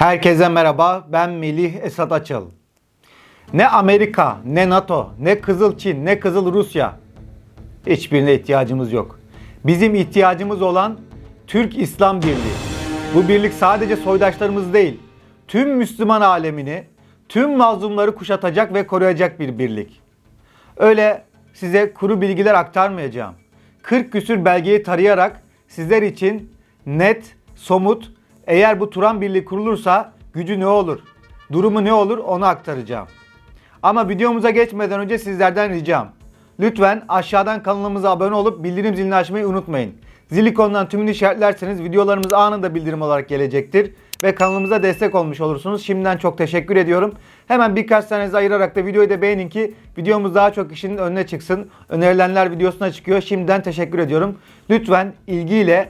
Herkese merhaba, ben Melih Esat Açıl. Ne Amerika, ne NATO, ne Kızıl Çin, ne Kızıl Rusya. Hiçbirine ihtiyacımız yok. Bizim ihtiyacımız olan Türk İslam Birliği. Bu birlik sadece soydaşlarımız değil, tüm Müslüman alemini, tüm mazlumları kuşatacak ve koruyacak bir birlik. Öyle size kuru bilgiler aktarmayacağım. 40 küsür belgeyi tarayarak sizler için net, somut, eğer bu Turan Birliği kurulursa gücü ne olur, durumu ne olur onu aktaracağım. Ama videomuza geçmeden önce sizlerden ricam. Lütfen aşağıdan kanalımıza abone olup bildirim zilini açmayı unutmayın. Zil ikonundan tümünü işaretlerseniz videolarımız anında bildirim olarak gelecektir. Ve kanalımıza destek olmuş olursunuz. Şimdiden çok teşekkür ediyorum. Hemen birkaç tanenizi ayırarak da videoyu da beğenin ki videomuz daha çok kişinin önüne çıksın. Önerilenler videosuna çıkıyor. Şimdiden teşekkür ediyorum. Lütfen ilgiyle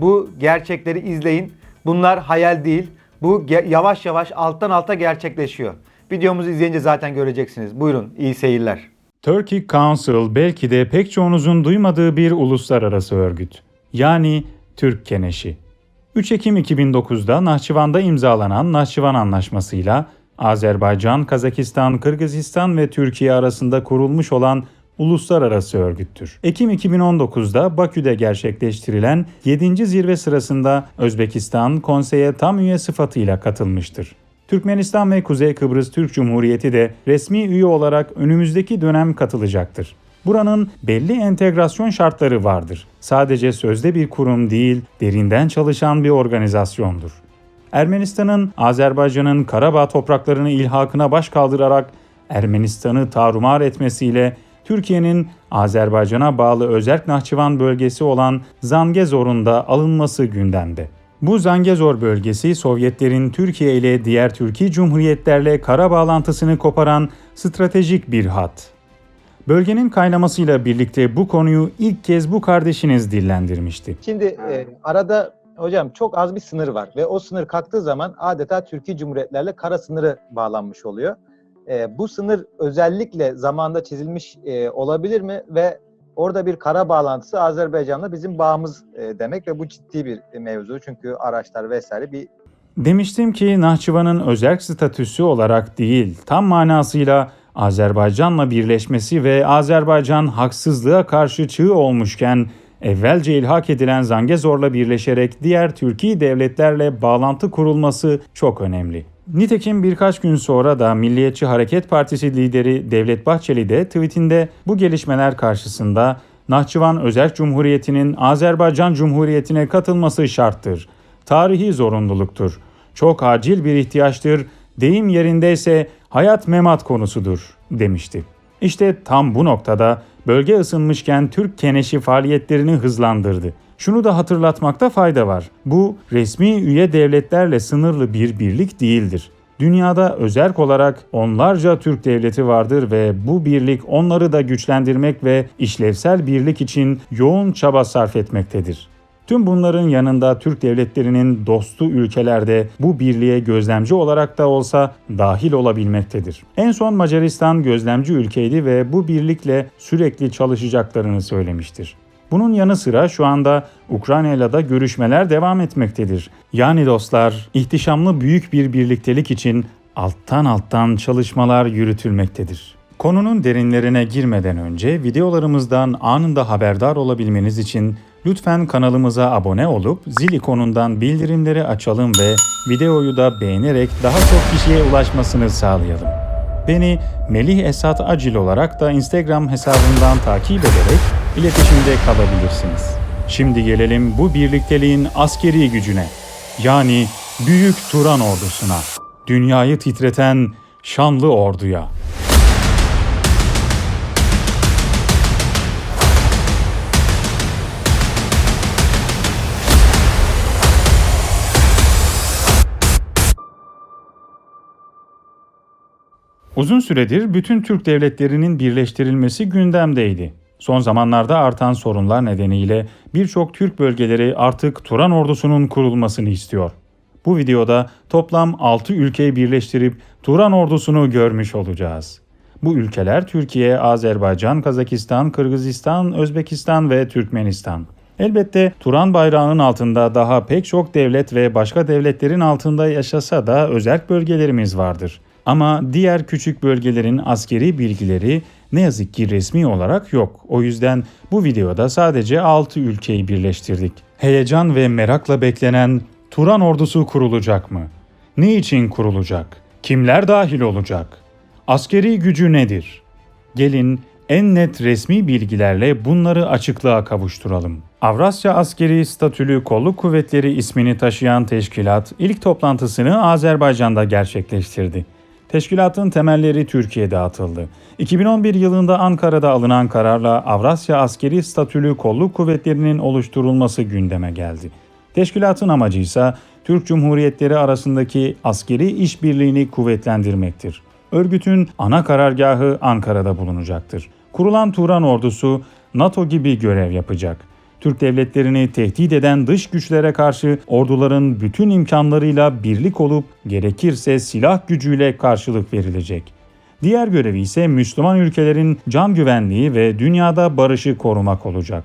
bu gerçekleri izleyin. Bunlar hayal değil. Bu yavaş yavaş alttan alta gerçekleşiyor. Videomuzu izleyince zaten göreceksiniz. Buyurun, iyi seyirler. Turkey Council belki de pek çoğunuzun duymadığı bir uluslararası örgüt. Yani Türk Keneşi. 3 Ekim 2009'da Nahçıvan'da imzalanan Nahçıvan Anlaşması'yla Azerbaycan, Kazakistan, Kırgızistan ve Türkiye arasında kurulmuş olan uluslararası örgüttür. Ekim 2019'da Bakü'de gerçekleştirilen 7. zirve sırasında Özbekistan konseye tam üye sıfatıyla katılmıştır. Türkmenistan ve Kuzey Kıbrıs Türk Cumhuriyeti de resmi üye olarak önümüzdeki dönem katılacaktır. Buranın belli entegrasyon şartları vardır. Sadece sözde bir kurum değil, derinden çalışan bir organizasyondur. Ermenistan'ın Azerbaycan'ın Karabağ topraklarını ilhakına baş kaldırarak Ermenistan'ı tarumar etmesiyle Türkiye'nin Azerbaycan'a bağlı Özerk Nahçıvan bölgesi olan Zangezor'un da alınması gündemde. Bu Zangezor bölgesi Sovyetlerin Türkiye ile diğer Türkiye Cumhuriyetlerle kara bağlantısını koparan stratejik bir hat. Bölgenin kaynamasıyla birlikte bu konuyu ilk kez bu kardeşiniz dillendirmişti. Şimdi e, arada hocam çok az bir sınır var ve o sınır kalktığı zaman adeta Türkiye Cumhuriyetlerle kara sınırı bağlanmış oluyor. E, bu sınır özellikle zamanda çizilmiş e, olabilir mi ve orada bir kara bağlantısı Azerbaycan'la bizim bağımız e, demek ve bu ciddi bir mevzu çünkü araçlar vesaire bir Demiştim ki Nahçıvan'ın özerk statüsü olarak değil, tam manasıyla Azerbaycan'la birleşmesi ve Azerbaycan haksızlığa karşı çığ olmuşken evvelce ilhak edilen Zangezor'la birleşerek diğer Türkiye devletlerle bağlantı kurulması çok önemli. Nitekim birkaç gün sonra da Milliyetçi Hareket Partisi lideri Devlet Bahçeli de tweetinde bu gelişmeler karşısında Nahçıvan Özerk Cumhuriyeti'nin Azerbaycan Cumhuriyeti'ne katılması şarttır. Tarihi zorunluluktur. Çok acil bir ihtiyaçtır. Deyim yerindeyse hayat memat konusudur demişti. İşte tam bu noktada bölge ısınmışken Türk keneşi faaliyetlerini hızlandırdı. Şunu da hatırlatmakta fayda var. Bu resmi üye devletlerle sınırlı bir birlik değildir. Dünyada özerk olarak onlarca Türk devleti vardır ve bu birlik onları da güçlendirmek ve işlevsel birlik için yoğun çaba sarf etmektedir. Tüm bunların yanında Türk devletlerinin dostu ülkelerde bu birliğe gözlemci olarak da olsa dahil olabilmektedir. En son Macaristan gözlemci ülkeydi ve bu birlikle sürekli çalışacaklarını söylemiştir. Bunun yanı sıra şu anda Ukrayna'yla da görüşmeler devam etmektedir. Yani dostlar, ihtişamlı büyük bir birliktelik için alttan alttan çalışmalar yürütülmektedir. Konunun derinlerine girmeden önce videolarımızdan anında haberdar olabilmeniz için lütfen kanalımıza abone olup zil ikonundan bildirimleri açalım ve videoyu da beğenerek daha çok kişiye ulaşmasını sağlayalım. Beni Melih Esat Acil olarak da Instagram hesabından takip ederek iletişimde kalabilirsiniz. Şimdi gelelim bu birlikteliğin askeri gücüne. Yani Büyük Turan ordusuna. Dünyayı titreten şanlı orduya. Uzun süredir bütün Türk devletlerinin birleştirilmesi gündemdeydi. Son zamanlarda artan sorunlar nedeniyle birçok Türk bölgeleri artık Turan ordusunun kurulmasını istiyor. Bu videoda toplam 6 ülkeyi birleştirip Turan ordusunu görmüş olacağız. Bu ülkeler Türkiye, Azerbaycan, Kazakistan, Kırgızistan, Özbekistan ve Türkmenistan. Elbette Turan bayrağının altında daha pek çok devlet ve başka devletlerin altında yaşasa da özerk bölgelerimiz vardır. Ama diğer küçük bölgelerin askeri bilgileri ne yazık ki resmi olarak yok. O yüzden bu videoda sadece 6 ülkeyi birleştirdik. Heyecan ve merakla beklenen Turan ordusu kurulacak mı? Ne için kurulacak? Kimler dahil olacak? Askeri gücü nedir? Gelin en net resmi bilgilerle bunları açıklığa kavuşturalım. Avrasya Askeri Statülü Kolluk Kuvvetleri ismini taşıyan teşkilat ilk toplantısını Azerbaycan'da gerçekleştirdi. Teşkilatın temelleri Türkiye'de atıldı. 2011 yılında Ankara'da alınan kararla Avrasya Askeri Statülü Kolluk Kuvvetleri'nin oluşturulması gündeme geldi. Teşkilatın amacı ise Türk Cumhuriyetleri arasındaki askeri işbirliğini kuvvetlendirmektir. Örgütün ana karargahı Ankara'da bulunacaktır. Kurulan Turan ordusu NATO gibi görev yapacak. Türk devletlerini tehdit eden dış güçlere karşı orduların bütün imkanlarıyla birlik olup gerekirse silah gücüyle karşılık verilecek. Diğer görevi ise Müslüman ülkelerin can güvenliği ve dünyada barışı korumak olacak.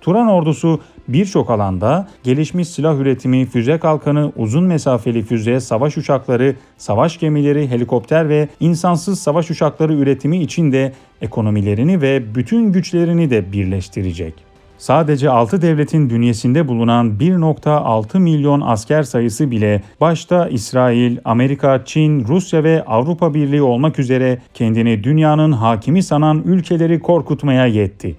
Turan ordusu birçok alanda gelişmiş silah üretimi, füze kalkanı, uzun mesafeli füze, savaş uçakları, savaş gemileri, helikopter ve insansız savaş uçakları üretimi için de ekonomilerini ve bütün güçlerini de birleştirecek. Sadece 6 devletin bünyesinde bulunan 1.6 milyon asker sayısı bile başta İsrail, Amerika, Çin, Rusya ve Avrupa Birliği olmak üzere kendini dünyanın hakimi sanan ülkeleri korkutmaya yetti.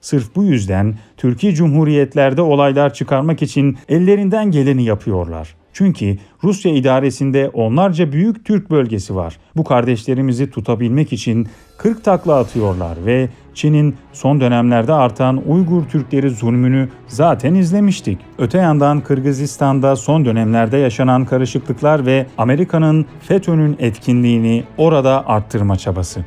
Sırf bu yüzden Türkiye Cumhuriyetlerde olaylar çıkarmak için ellerinden geleni yapıyorlar. Çünkü Rusya idaresinde onlarca büyük Türk bölgesi var. Bu kardeşlerimizi tutabilmek için 40 takla atıyorlar ve Çin'in son dönemlerde artan Uygur Türkleri zulmünü zaten izlemiştik. Öte yandan Kırgızistan'da son dönemlerde yaşanan karışıklıklar ve Amerika'nın FETÖ'nün etkinliğini orada arttırma çabası.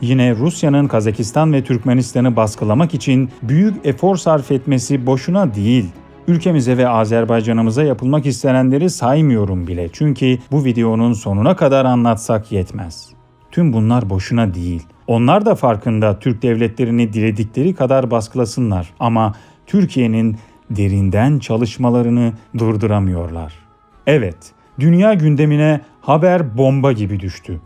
Yine Rusya'nın Kazakistan ve Türkmenistan'ı baskılamak için büyük efor sarf etmesi boşuna değil. Ülkemize ve Azerbaycan'ımıza yapılmak istenenleri saymıyorum bile. Çünkü bu videonun sonuna kadar anlatsak yetmez. Tüm bunlar boşuna değil. Onlar da farkında Türk devletlerini diledikleri kadar baskılasınlar ama Türkiye'nin derinden çalışmalarını durduramıyorlar. Evet, dünya gündemine haber bomba gibi düştü.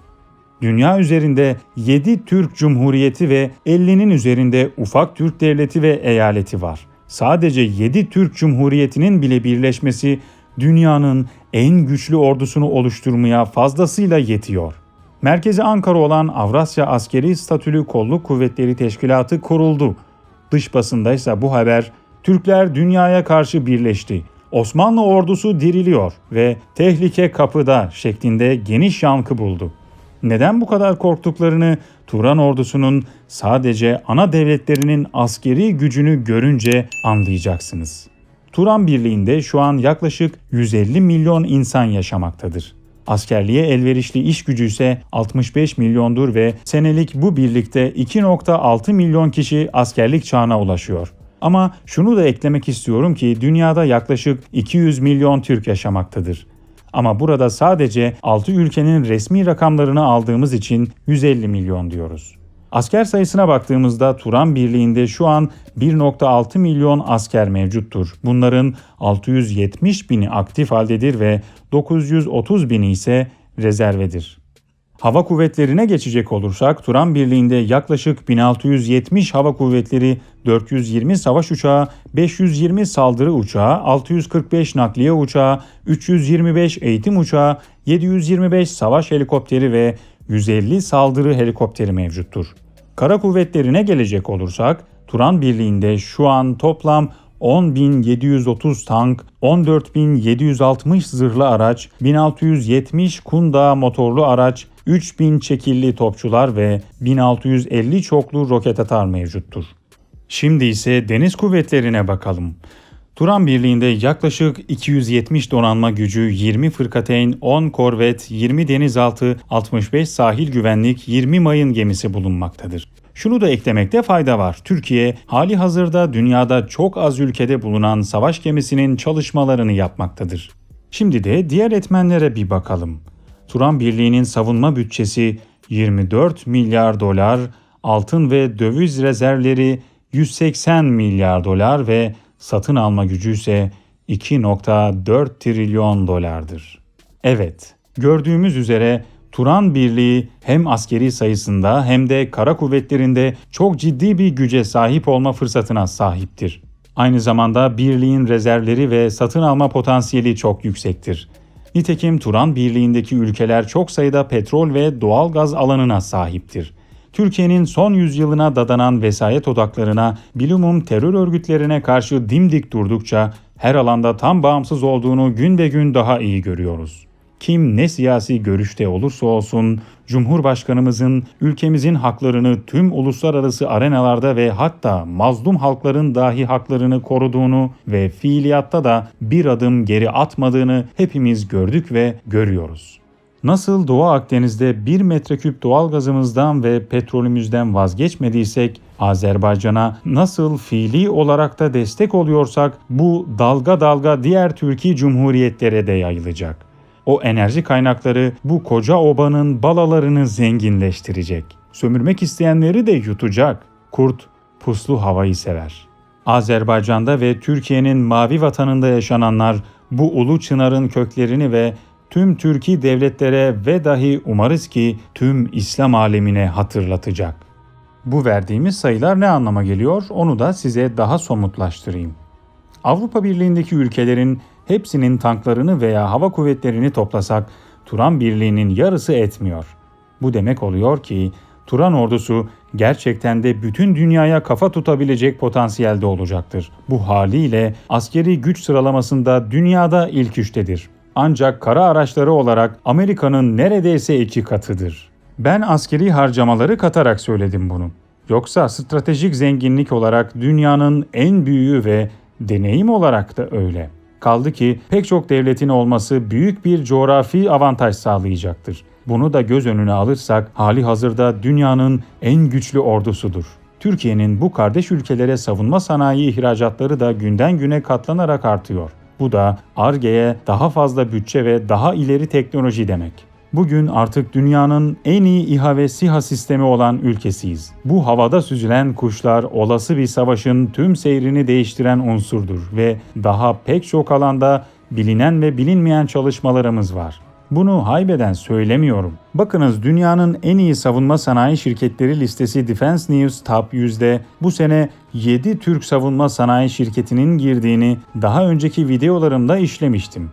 Dünya üzerinde 7 Türk Cumhuriyeti ve 50'nin üzerinde ufak Türk devleti ve eyaleti var. Sadece 7 Türk Cumhuriyeti'nin bile birleşmesi dünyanın en güçlü ordusunu oluşturmaya fazlasıyla yetiyor. Merkezi Ankara olan Avrasya Askeri Statülü Kolluk Kuvvetleri Teşkilatı kuruldu. Dış basında ise bu haber Türkler dünyaya karşı birleşti. Osmanlı ordusu diriliyor ve tehlike kapıda şeklinde geniş yankı buldu. Neden bu kadar korktuklarını Turan ordusunun sadece ana devletlerinin askeri gücünü görünce anlayacaksınız. Turan Birliği'nde şu an yaklaşık 150 milyon insan yaşamaktadır. Askerliğe elverişli iş gücü ise 65 milyondur ve senelik bu birlikte 2.6 milyon kişi askerlik çağına ulaşıyor. Ama şunu da eklemek istiyorum ki dünyada yaklaşık 200 milyon Türk yaşamaktadır. Ama burada sadece 6 ülkenin resmi rakamlarını aldığımız için 150 milyon diyoruz. Asker sayısına baktığımızda Turan Birliği'nde şu an 1.6 milyon asker mevcuttur. Bunların 670 bini aktif haldedir ve 930 bini ise rezervedir. Hava kuvvetlerine geçecek olursak Turan Birliği'nde yaklaşık 1670 hava kuvvetleri, 420 savaş uçağı, 520 saldırı uçağı, 645 nakliye uçağı, 325 eğitim uçağı, 725 savaş helikopteri ve 150 saldırı helikopteri mevcuttur. Kara kuvvetlerine gelecek olursak Turan Birliği'nde şu an toplam 10.730 tank, 14.760 zırhlı araç, 1670 Kunda motorlu araç, 3000 çekilli topçular ve 1650 çoklu roket atar mevcuttur. Şimdi ise deniz kuvvetlerine bakalım. Turan Birliği'nde yaklaşık 270 donanma gücü, 20 fırkateyn, 10 korvet, 20 denizaltı, 65 sahil güvenlik, 20 mayın gemisi bulunmaktadır. Şunu da eklemekte fayda var. Türkiye hali hazırda dünyada çok az ülkede bulunan savaş gemisinin çalışmalarını yapmaktadır. Şimdi de diğer etmenlere bir bakalım. Turan Birliği'nin savunma bütçesi 24 milyar dolar, altın ve döviz rezervleri 180 milyar dolar ve satın alma gücü ise 2.4 trilyon dolardır. Evet, gördüğümüz üzere Turan Birliği hem askeri sayısında hem de kara kuvvetlerinde çok ciddi bir güce sahip olma fırsatına sahiptir. Aynı zamanda birliğin rezervleri ve satın alma potansiyeli çok yüksektir. Nitekim Turan Birliği'ndeki ülkeler çok sayıda petrol ve doğal gaz alanına sahiptir. Türkiye'nin son yüzyılına dadanan vesayet odaklarına, bilumum terör örgütlerine karşı dimdik durdukça her alanda tam bağımsız olduğunu gün be gün daha iyi görüyoruz. Kim ne siyasi görüşte olursa olsun Cumhurbaşkanımızın ülkemizin haklarını tüm uluslararası arenalarda ve hatta mazlum halkların dahi haklarını koruduğunu ve fiiliyatta da bir adım geri atmadığını hepimiz gördük ve görüyoruz. Nasıl Doğu Akdeniz'de 1 metreküp doğalgazımızdan ve petrolümüzden vazgeçmediysek, Azerbaycan'a nasıl fiili olarak da destek oluyorsak bu dalga dalga diğer Türkiye Cumhuriyetlere de yayılacak. O enerji kaynakları bu koca obanın balalarını zenginleştirecek. Sömürmek isteyenleri de yutacak. Kurt puslu havayı sever. Azerbaycan'da ve Türkiye'nin mavi vatanında yaşananlar bu ulu çınarın köklerini ve tüm Türkiye devletlere ve dahi umarız ki tüm İslam alemine hatırlatacak. Bu verdiğimiz sayılar ne anlama geliyor onu da size daha somutlaştırayım. Avrupa Birliği'ndeki ülkelerin hepsinin tanklarını veya hava kuvvetlerini toplasak Turan Birliği'nin yarısı etmiyor. Bu demek oluyor ki Turan ordusu gerçekten de bütün dünyaya kafa tutabilecek potansiyelde olacaktır. Bu haliyle askeri güç sıralamasında dünyada ilk üçtedir. Ancak kara araçları olarak Amerika'nın neredeyse iki katıdır. Ben askeri harcamaları katarak söyledim bunu. Yoksa stratejik zenginlik olarak dünyanın en büyüğü ve deneyim olarak da öyle. Kaldı ki pek çok devletin olması büyük bir coğrafi avantaj sağlayacaktır. Bunu da göz önüne alırsak hali hazırda dünyanın en güçlü ordusudur. Türkiye'nin bu kardeş ülkelere savunma sanayi ihracatları da günden güne katlanarak artıyor. Bu da ARGE'ye daha fazla bütçe ve daha ileri teknoloji demek. Bugün artık dünyanın en iyi İHA ve SİHA sistemi olan ülkesiyiz. Bu havada süzülen kuşlar olası bir savaşın tüm seyrini değiştiren unsurdur ve daha pek çok alanda bilinen ve bilinmeyen çalışmalarımız var. Bunu haybeden söylemiyorum. Bakınız dünyanın en iyi savunma sanayi şirketleri listesi Defense News Top 100'de bu sene 7 Türk savunma sanayi şirketinin girdiğini daha önceki videolarımda işlemiştim.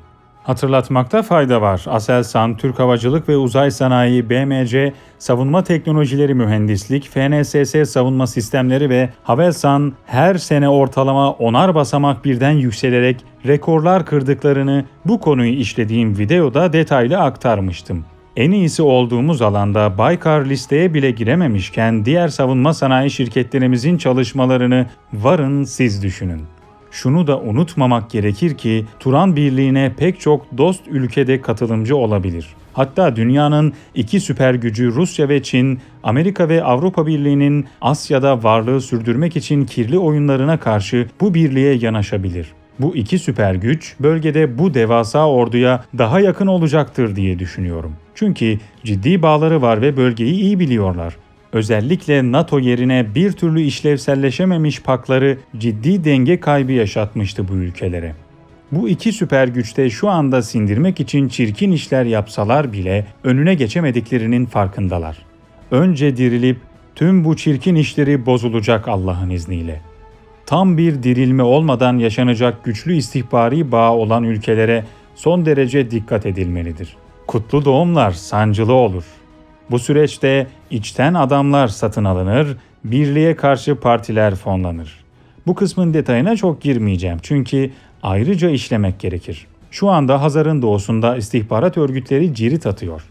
Hatırlatmakta fayda var. Aselsan, Türk Havacılık ve Uzay Sanayi, BMC, Savunma Teknolojileri Mühendislik, FNSS Savunma Sistemleri ve Havelsan her sene ortalama onar basamak birden yükselerek rekorlar kırdıklarını bu konuyu işlediğim videoda detaylı aktarmıştım. En iyisi olduğumuz alanda Baykar listeye bile girememişken diğer savunma sanayi şirketlerimizin çalışmalarını varın siz düşünün. Şunu da unutmamak gerekir ki Turan Birliği'ne pek çok dost ülkede katılımcı olabilir. Hatta dünyanın iki süper gücü Rusya ve Çin, Amerika ve Avrupa Birliği'nin Asya'da varlığı sürdürmek için kirli oyunlarına karşı bu birliğe yanaşabilir. Bu iki süper güç bölgede bu devasa orduya daha yakın olacaktır diye düşünüyorum. Çünkü ciddi bağları var ve bölgeyi iyi biliyorlar. Özellikle NATO yerine bir türlü işlevselleşememiş pakları ciddi denge kaybı yaşatmıştı bu ülkelere. Bu iki süper güçte şu anda sindirmek için çirkin işler yapsalar bile önüne geçemediklerinin farkındalar. Önce dirilip tüm bu çirkin işleri bozulacak Allah'ın izniyle. Tam bir dirilme olmadan yaşanacak güçlü istihbari bağ olan ülkelere son derece dikkat edilmelidir. Kutlu doğumlar sancılı olur. Bu süreçte içten adamlar satın alınır, birliğe karşı partiler fonlanır. Bu kısmın detayına çok girmeyeceğim çünkü ayrıca işlemek gerekir. Şu anda Hazar'ın doğusunda istihbarat örgütleri cirit atıyor.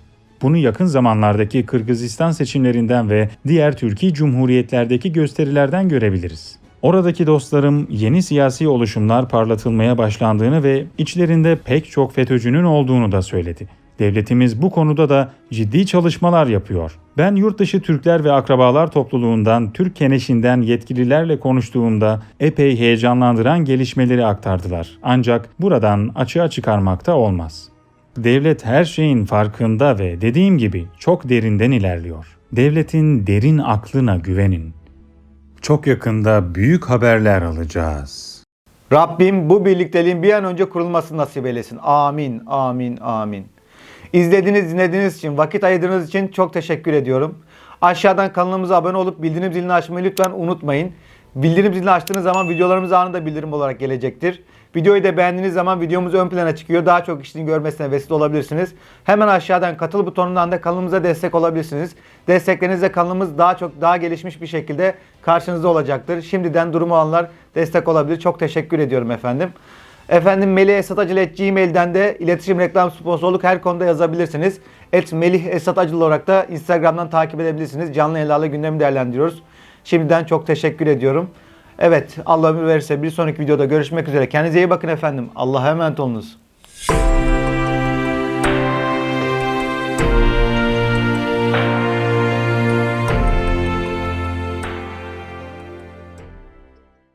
Bunu yakın zamanlardaki Kırgızistan seçimlerinden ve diğer Türkiye Cumhuriyetlerdeki gösterilerden görebiliriz. Oradaki dostlarım yeni siyasi oluşumlar parlatılmaya başlandığını ve içlerinde pek çok FETÖ'cünün olduğunu da söyledi. Devletimiz bu konuda da ciddi çalışmalar yapıyor. Ben yurt dışı Türkler ve akrabalar topluluğundan, Türk Keneşinden yetkililerle konuştuğumda epey heyecanlandıran gelişmeleri aktardılar. Ancak buradan açığa çıkarmakta olmaz. Devlet her şeyin farkında ve dediğim gibi çok derinden ilerliyor. Devletin derin aklına güvenin. Çok yakında büyük haberler alacağız. Rabbim bu birlikteliğin bir an önce kurulmasını nasip eylesin. Amin, amin, amin. İzlediğiniz, dinlediğiniz için, vakit ayırdığınız için çok teşekkür ediyorum. Aşağıdan kanalımıza abone olup bildirim zilini açmayı lütfen unutmayın. Bildirim zilini açtığınız zaman videolarımız anında bildirim olarak gelecektir. Videoyu da beğendiğiniz zaman videomuz ön plana çıkıyor. Daha çok kişinin görmesine vesile olabilirsiniz. Hemen aşağıdan katıl butonundan da kanalımıza destek olabilirsiniz. Desteklerinizle kanalımız daha çok daha gelişmiş bir şekilde karşınızda olacaktır. Şimdiden durumu olanlar destek olabilir. Çok teşekkür ediyorum efendim. Efendim Melih Esat Acıl et Gmail'den de iletişim, reklam, sponsorluk her konuda yazabilirsiniz. Et Melih Esat Acıl olarak da Instagram'dan takip edebilirsiniz. Canlı yayınlarla gündemi değerlendiriyoruz. Şimdiden çok teşekkür ediyorum. Evet Allah ömür verirse bir sonraki videoda görüşmek üzere. Kendinize iyi bakın efendim. Allah'a emanet olunuz.